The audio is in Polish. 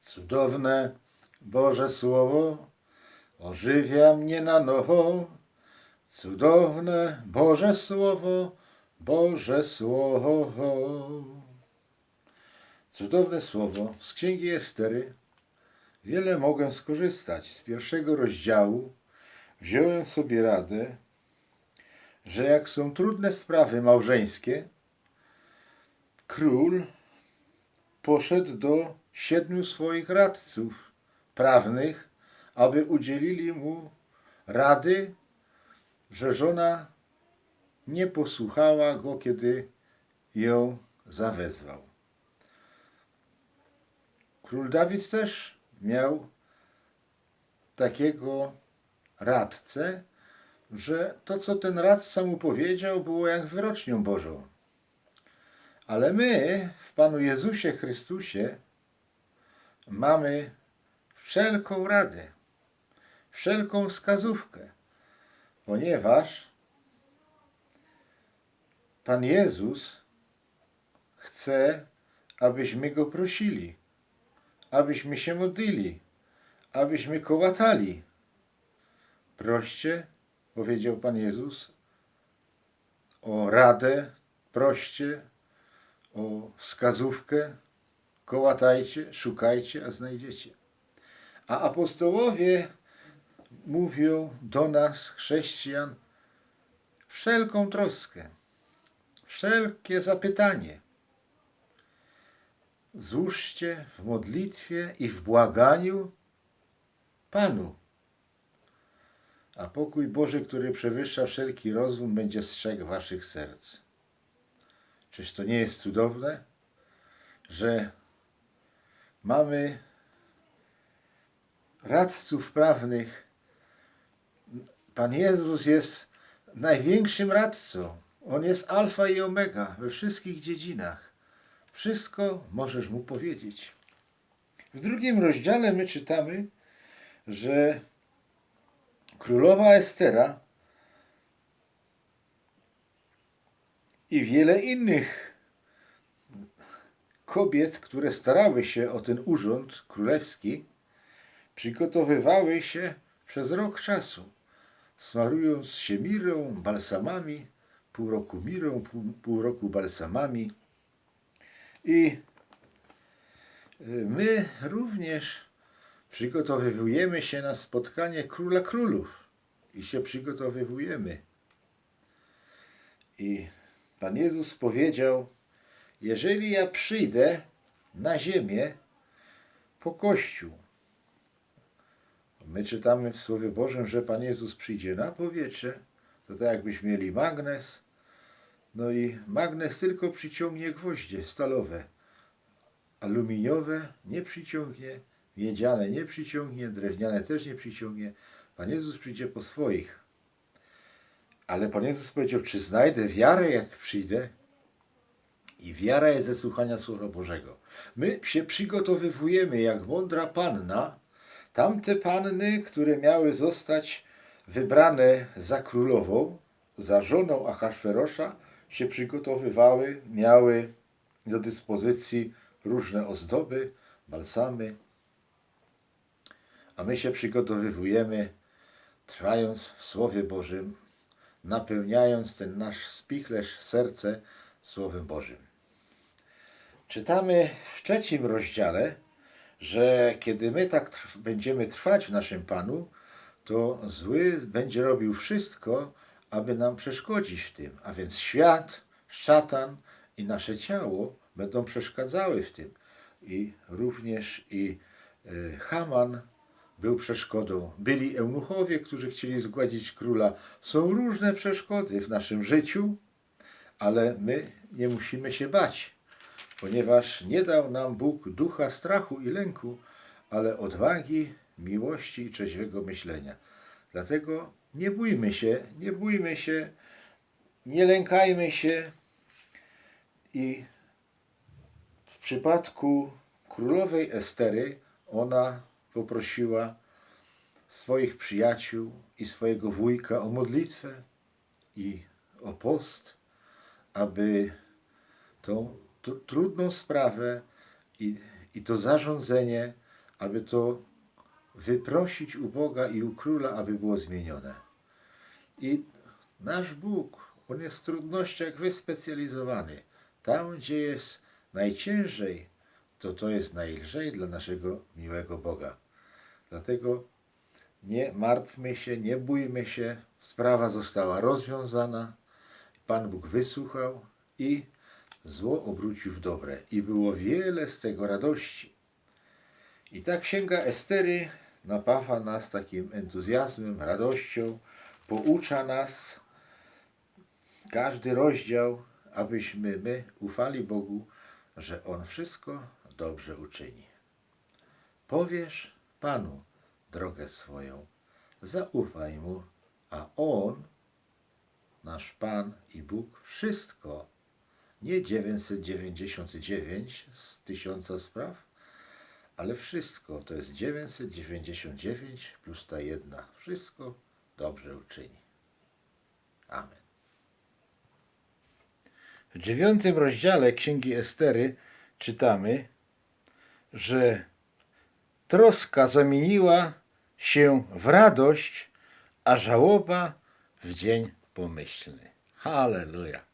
Cudowne Boże Słowo ożywia mnie na nowo. Cudowne Boże Słowo, Boże Słowo. Cudowne Słowo z Księgi Estery. Wiele mogłem skorzystać. Z pierwszego rozdziału wziąłem sobie radę, że jak są trudne sprawy małżeńskie, król poszedł do siedmiu swoich radców prawnych, aby udzielili mu rady, że żona nie posłuchała go, kiedy ją zawezwał. Król Dawid też miał takiego radcę, że to, co ten radca mu powiedział, było jak wyrocznią Bożą. Ale my w Panu Jezusie Chrystusie mamy wszelką radę, wszelką wskazówkę, ponieważ Pan Jezus chce, abyśmy Go prosili, abyśmy się modlili, abyśmy kołatali. Proście, powiedział Pan Jezus, o radę, proście, o wskazówkę, kołatajcie, szukajcie, a znajdziecie. A apostołowie mówią do nas, chrześcijan, wszelką troskę, wszelkie zapytanie. Złóżcie w modlitwie i w błaganiu Panu. A pokój Boży, który przewyższa wszelki rozum, będzie strzegł waszych serc. Czyż to nie jest cudowne, że mamy radców prawnych. Pan Jezus jest największym radcą. On jest alfa i omega we wszystkich dziedzinach. Wszystko możesz mu powiedzieć. W drugim rozdziale my czytamy, że królowa Estera i wiele innych kobiet, które starały się o ten urząd królewski, przygotowywały się przez rok czasu, smarując się mirą, balsamami, pół roku mirą, pół, pół roku balsamami. I y, my również przygotowywujemy się na spotkanie króla królów i się przygotowywujemy. I Pan Jezus powiedział, jeżeli ja przyjdę na ziemię po Kościół, my czytamy w Słowie Bożym, że Pan Jezus przyjdzie na powietrze, to tak jakbyśmy mieli magnes, no i magnes tylko przyciągnie gwoździe stalowe, aluminiowe nie przyciągnie, miedziane nie przyciągnie, drewniane też nie przyciągnie. Pan Jezus przyjdzie po swoich. Ale Pan Jezus powiedział, czy znajdę wiarę, jak przyjdę? I wiara jest ze słuchania Słowa Bożego. My się przygotowywujemy jak mądra panna, tamte panny, które miały zostać wybrane za królową, za żoną Ahasferosza, się przygotowywały, miały do dyspozycji różne ozdoby, balsamy, a my się przygotowywujemy, trwając w Słowie Bożym, napełniając ten nasz spichlerz serce Słowem Bożym. Czytamy w trzecim rozdziale, że kiedy my tak będziemy trwać w naszym Panu, to zły będzie robił wszystko, aby nam przeszkodzić w tym. A więc świat, szatan i nasze ciało będą przeszkadzały w tym. I również i y, Haman był przeszkodą. Byli eunuchowie, którzy chcieli zgładzić króla. Są różne przeszkody w naszym życiu, ale my nie musimy się bać, ponieważ nie dał nam Bóg ducha strachu i lęku, ale odwagi, miłości i trzeźwego myślenia. Dlatego nie bójmy się, nie bójmy się, nie lękajmy się i w przypadku królowej Estery ona poprosiła swoich przyjaciół i swojego wujka o modlitwę i o post, aby tą tr- trudną sprawę i, i to zarządzenie aby to wyprosić u Boga i u Króla, aby było zmienione. I nasz Bóg, On jest w trudnościach wyspecjalizowany. Tam, gdzie jest najciężej, to to jest najlżej dla naszego miłego Boga. Dlatego nie martwmy się, nie bójmy się. Sprawa została rozwiązana. Pan Bóg wysłuchał i zło obrócił w dobre. I było wiele z tego radości. I ta księga Estery napawa nas takim entuzjazmem, radością, poucza nas każdy rozdział, abyśmy my ufali Bogu, że On wszystko dobrze uczyni. Powiesz Panu drogę swoją, zaufaj Mu, a On, nasz Pan i Bóg, wszystko, nie 999 z tysiąca spraw, ale wszystko to jest 999 plus ta jedna. Wszystko dobrze uczyni. Amen. W dziewiątym rozdziale Księgi Estery czytamy, że troska zamieniła się w radość, a żałoba w dzień pomyślny. Halleluja.